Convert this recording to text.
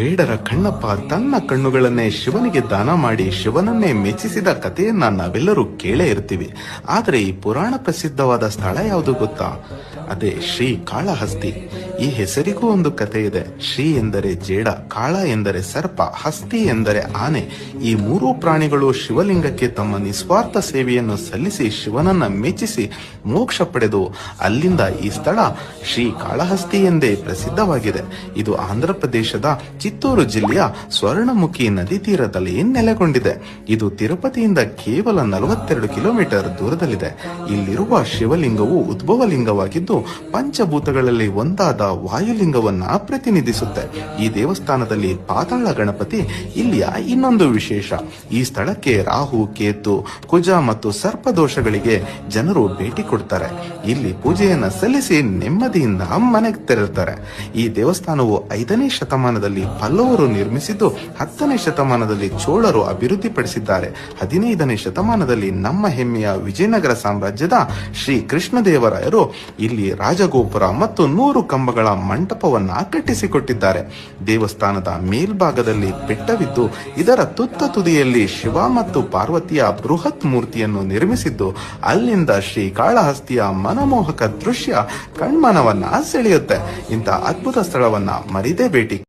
ಬೇಡರ ಕಣ್ಣಪ್ಪ ತನ್ನ ಕಣ್ಣುಗಳನ್ನೇ ಶಿವನಿಗೆ ದಾನ ಮಾಡಿ ಶಿವನನ್ನೇ ಮೆಚ್ಚಿಸಿದ ಕಥೆಯನ್ನ ನಾವೆಲ್ಲರೂ ಕೇಳೇ ಇರ್ತೀವಿ. ಆದರೆ ಈ ಪುರಾಣ ಪ್ರಸಿದ್ಧವಾದ ಸ್ಥಳ ಯಾವುದು ಗೊತ್ತಾ? ಅದೇ ಶ್ರೀ ಕಾಳಹಸ್ತಿ. ಈ ಹೆಸರಿಗೂ ಒಂದು ಕಥೆ ಇದೆ. ಶ್ರೀ ಎಂದರೆ ಜೇಡ, ಕಾಳ ಎಂದರೆ ಸರ್ಪ, ಹಸ್ತಿ ಎಂದರೆ ಆನೆ. ಈ ಮೂರೂ ಪ್ರಾಣಿಗಳು ಶಿವಲಿಂಗಕ್ಕೆ ತಮ್ಮ ನಿಸ್ವಾರ್ಥ ಸೇವೆಯನ್ನು ಸಲ್ಲಿಸಿ ಶಿವನನ್ನ ಮೆಚ್ಚಿಸಿ ಮೋಕ್ಷ ಪಡೆದು ಅಲ್ಲಿಂದ ಈ ಸ್ಥಳ ಶ್ರೀ ಕಾಳಹಸ್ತಿ ಎಂದೇ ಪ್ರಸಿದ್ಧವಾಗಿದೆ. ಇದು ಆಂಧ್ರ ಪ್ರದೇಶದ ಚಿತ್ತೂರು ಜಿಲ್ಲೆಯ ಸ್ವರ್ಣಮುಖಿ ನದಿ ತೀರದಲ್ಲಿ ನೆಲೆಗೊಂಡಿದೆ. ಇದು ತಿರುಪತಿಯಿಂದ ಕೇವಲ ನಲವತ್ತೆರಡು ಕಿಲೋಮೀಟರ್ ದೂರದಲ್ಲಿದೆ. ಇಲ್ಲಿರುವ ಶಿವಲಿಂಗವು ಉದ್ಭವ ಲಿಂಗವಾಗಿದ್ದು ಪಂಚಭೂತಗಳಲ್ಲಿ ಒಂದಾದ ವಾಯುಲಿಂಗವನ್ನ ಪ್ರತಿನಿಧಿಸುತ್ತೆ. ಈ ದೇವಸ್ಥಾನದಲ್ಲಿ ಪಾತಾಳ ಗಣಪತಿ, ಇಲ್ಲಿಯ ಇನ್ನೊಂದು ವಿಶೇಷ. ಈ ಸ್ಥಳಕ್ಕೆ ರಾಹು, ಕೇತು, ಕುಜ ಮತ್ತು ಸರ್ಪ ದೋಷಗಳಿಗೆ ಜನರು ಭೇಟಿ ಕೊಡ್ತಾರೆ. ಇಲ್ಲಿ ಪೂಜೆಯನ್ನ ಸಲ್ಲಿಸಿ ನೆಮ್ಮದಿಯಿಂದ ಮನೆಗೆ ತೆರಳುತ್ತಾರೆ ಈ ದೇವಸ್ಥಾನವು ಐದನೇ ಶತಮಾನದಲ್ಲಿ ಪಲ್ಲವರು ನಿರ್ಮಿಸಿದ್ದು ಹತ್ತನೇ ಶತಮಾನದಲ್ಲಿ ಚೋಳರು ಅಭಿವೃದ್ಧಿಪಡಿಸಿದ್ದಾರೆ. ಹದಿನೈದನೇ ಶತಮಾನದಲ್ಲಿ ನಮ್ಮ ಹೆಮ್ಮೆಯ ವಿಜಯನಗರ ಸಾಮ್ರಾಜ್ಯದ ಶ್ರೀ ಕೃಷ್ಣದೇವರಾಯರು ಇಲ್ಲಿ ರಾಜಗೋಪುರ ಮತ್ತು ನೂರು ಕಂಬಗಳ ಮಂಟಪವನ್ನ ಕಟ್ಟಿಸಿಕೊಟ್ಟಿದ್ದಾರೆ. ದೇವಸ್ಥಾನದ ಮೇಲ್ಭಾಗದಲ್ಲಿ ಬೆಟ್ಟವಿದ್ದು, ಇದರ ತುತ್ತ ತುದಿಯಲ್ಲಿ ಶಿವ ಮತ್ತು ಪಾರ್ವತಿಯ ಬೃಹತ್ ಮೂರ್ತಿಯನ್ನು ನಿರ್ಮಿಸಿದ್ದು, ಅಲ್ಲಿಂದ ಶ್ರೀ ಕಾಳಹಸ್ತಿಯ ಮನಮೋಹಕ ದೃಶ್ಯ ಕಣ್ಮನವನ್ನ ಸೆಳೆಯುತ್ತೆ. ಇಂಥ ಅದ್ಭುತ ಸ್ಥಳವನ್ನ ಮರಿದೇ ಭೇಟಿ